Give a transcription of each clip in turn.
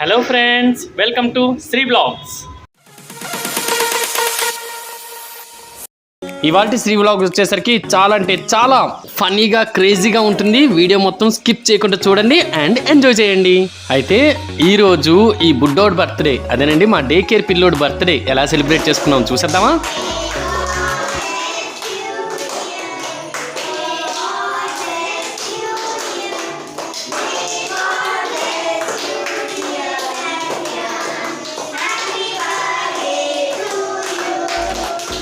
Hello friends welcome to Sri blogs ఇవాళ Sri blog వచ్చేసరికి చాలా అంటే చాలా ఫనీగా క్రేజీగా ఉంటుంది. వీడియో మొత్తం స్కిప్ చేయకుండా చూడండి అండ్ ఎంజాయ్ చేయండి. అయితే ఈరోజు ఈ బుడ్డోడ్ బర్త్డే అదేనండి మా డే కేర్ పిల్లోడ్ బర్త్డే ఎలా సెలబ్రేట్ చేసుకున్నాం చూసేద్దామా?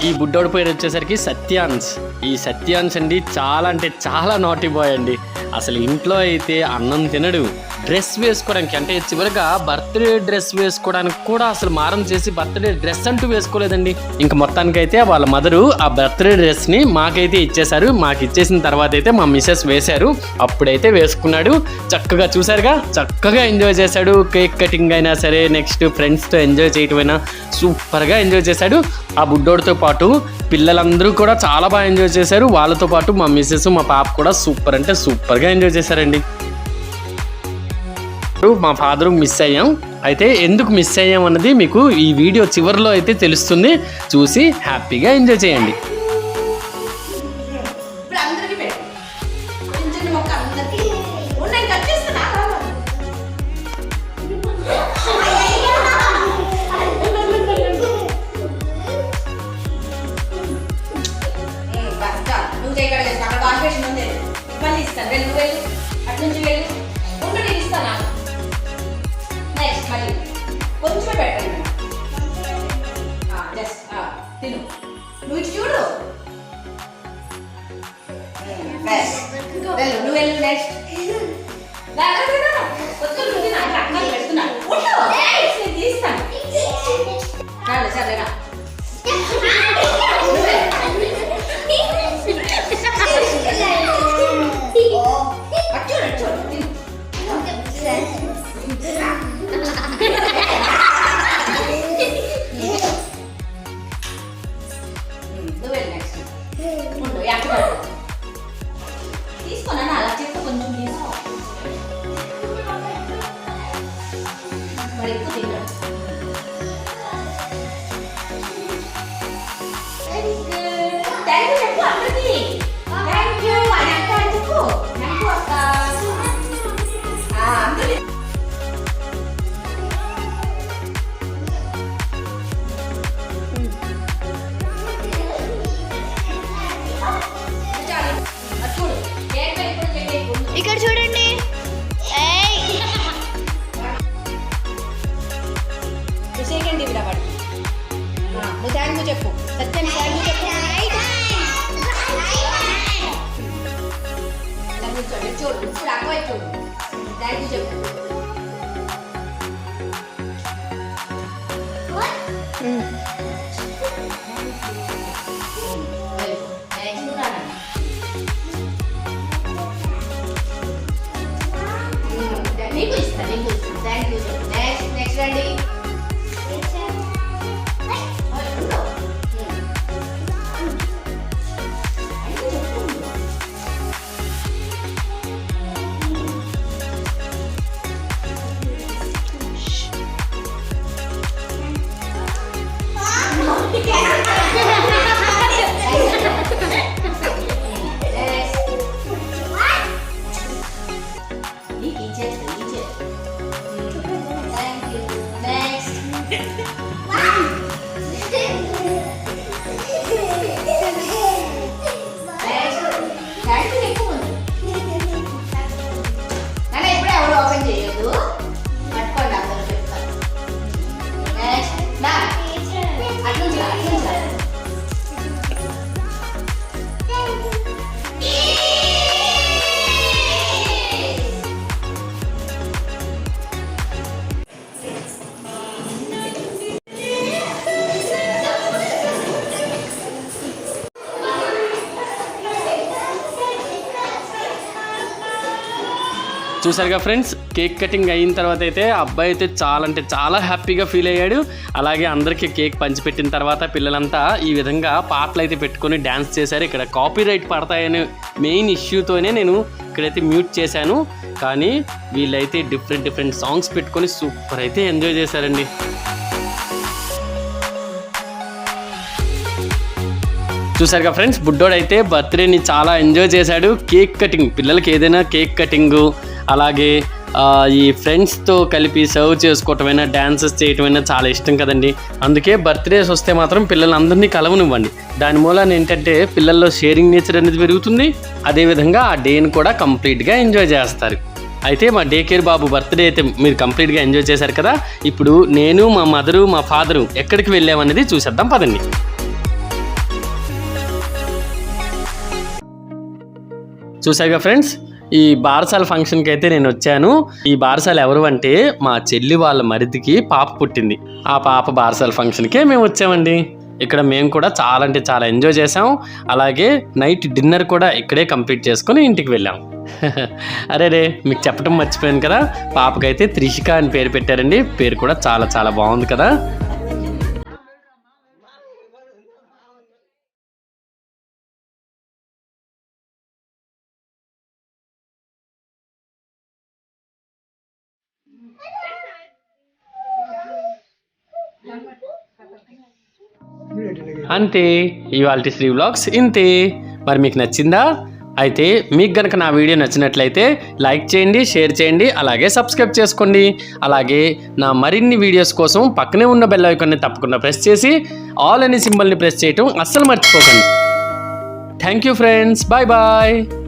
ఈ బుడ్డోడి పేరు వచ్చేసరికి సత్యాన్స్. ఈ సత్యాన్స్ అండి చాలా అంటే చాలా నాటి బాయ్ అండి. అసలు ఇంట్లో అయితే అన్నం తినడు. డ్రెస్ వేసుకోవడానికి అంటే చివరిగా బర్త్డే డ్రెస్ వేసుకోవడానికి కూడా అసలు మారం చేసి బర్త్డే డ్రెస్ అంటూ వేసుకోలేదండి. ఇంకా మొత్తానికైతే వాళ్ళ మదరు ఆ బర్త్డే డ్రెస్ని మాకైతే ఇచ్చేశారు. మాకు ఇచ్చేసిన తర్వాత అయితే మా మిస్సెస్ వేశారు. అప్పుడైతే వేసుకున్నాడు. చక్కగా చూసారుగా చక్కగా ఎంజాయ్ చేశాడు. కేక్ కటింగ్ అయినా సరే నెక్స్ట్ ఫ్రెండ్స్తో ఎంజాయ్ చేయటం అయినా సూపర్గా ఎంజాయ్ చేశాడు. ఆ బుడ్డోడితో పాటు పిల్లలందరూ కూడా చాలా బాగా ఎంజాయ్ చేశారు. వాళ్ళతో పాటు మా మిస్సెస్ మా పాప కూడా సూపర్ అంటే సూపర్గా ఎంజాయ్ చేశారండి. మా ఫాదర్ మిస్ అయ్యాం. అయితే ఎందుకు మిస్ అయ్యాం అన్నది మీకు ఈ వీడియో చివరిలో అయితే తెలుస్తుంది. చూసి హ్యాపీగా ఎంజాయ్ చేయండి. కొంచెమే పెట్టండి. జస్ట్ తిను. నువ్వు చూడు. నువ్వు వెళ్ళు నెక్స్ట్ తీసుకున్నాను. చెప్పు. సత్యం థ్యాంక్ చెప్పు. కూర్చోండి చూడు చూడు అక్కవైపు చూడు. థ్యాంక్ యూ చెప్పు. నీకు ఇస్తా నీకు ఇస్తా థ్యాంక్ యూ చెప్పు నెక్స్ట్ నెక్స్ట్ రండి. చూసారుగా ఫ్రెండ్స్ కేక్ కటింగ్ అయిన తర్వాత అయితే అబ్బాయి అయితే చాలా అంటే చాలా హ్యాపీగా ఫీల్ అయ్యాడు. అలాగే అందరికీ కేక్ పంచిపెట్టిన తర్వాత పిల్లలంతా ఈ విధంగా పాటలు అయితే పెట్టుకొని డ్యాన్స్ చేశారు. ఇక్కడ కాపీ రైట్ పడతాయని మెయిన్ ఇష్యూతోనే నేను ఇక్కడైతే మ్యూట్ చేశాను. కానీ వీళ్ళైతే డిఫరెంట్ డిఫరెంట్ సాంగ్స్ పెట్టుకొని సూపర్ అయితే ఎంజాయ్ చేశారండి. చూసారుగా ఫ్రెండ్స్ బుడ్డోడైతే బర్త్డేని చాలా ఎంజాయ్ చేశాడు. కేక్ కటింగ్ పిల్లలకి ఏదైనా కేక్ కటింగు అలాగే ఈ ఫ్రెండ్స్తో కలిపి సర్వ్ చేసుకోవటమైనా డ్యాన్సెస్ చేయటమైనా చాలా ఇష్టం కదండి. అందుకే బర్త్డేస్ వస్తే మాత్రం పిల్లలందరినీ కలవనివ్వండి. దాని మూలాన ఏంటంటే పిల్లల్లో షేరింగ్ నేచర్ అనేది పెరుగుతుంది. అదేవిధంగా ఆ డేని కూడా కంప్లీట్గా ఎంజాయ్ చేస్తారు. అయితే మా డే కేర్ బాబు బర్త్డే అయితే మీరు కంప్లీట్గా ఎంజాయ్ చేశారు కదా? ఇప్పుడు నేను మా మదరు మా ఫాదరు ఎక్కడికి వెళ్ళామనేది చూసేద్దాం పదండి. చూసారుగా ఫ్రెండ్స్ ఈ బారసాల ఫంక్షన్కి అయితే నేను వచ్చాను. ఈ బారసాల ఎవరు అంటే మా చెల్లి వాళ్ళ మరిదికి పాప పుట్టింది. ఆ పాప బారసాల ఫంక్షన్కే మేము వచ్చామండి. ఇక్కడ మేము కూడా చాలా అంటే చాలా ఎంజాయ్ చేసాం అలాగే నైట్ డిన్నర్ కూడా ఇక్కడే కంప్లీట్ చేసుకుని ఇంటికి వెళ్ళాం. అరే రే మీకు చెప్పడం మర్చిపోయాను కదా. పాపకైతే త్రిషిక అని పేరు పెట్టారండి. పేరు కూడా చాలా చాలా బాగుంది కదా. అంతే ఇవాళ శ్రీ వ్లాగ్స్ ఇంతే. మరి మీకు నచ్చిందా? అయితే మీకు గనక నా వీడియో నచ్చినట్లయితే లైక్ చేయండి షేర్ చేయండి అలాగే సబ్స్క్రైబ్ చేసుకోండి. అలాగే నా మరిన్ని వీడియోస్ కోసం పక్కనే ఉన్న బెల్ ఐకాన్ని తప్పకుండా ప్రెస్ చేసి ఆల్ అనే సింబల్ని ప్రెస్ చేయటం అస్సలు మర్చిపోకండి. Thank you friends. Bye bye.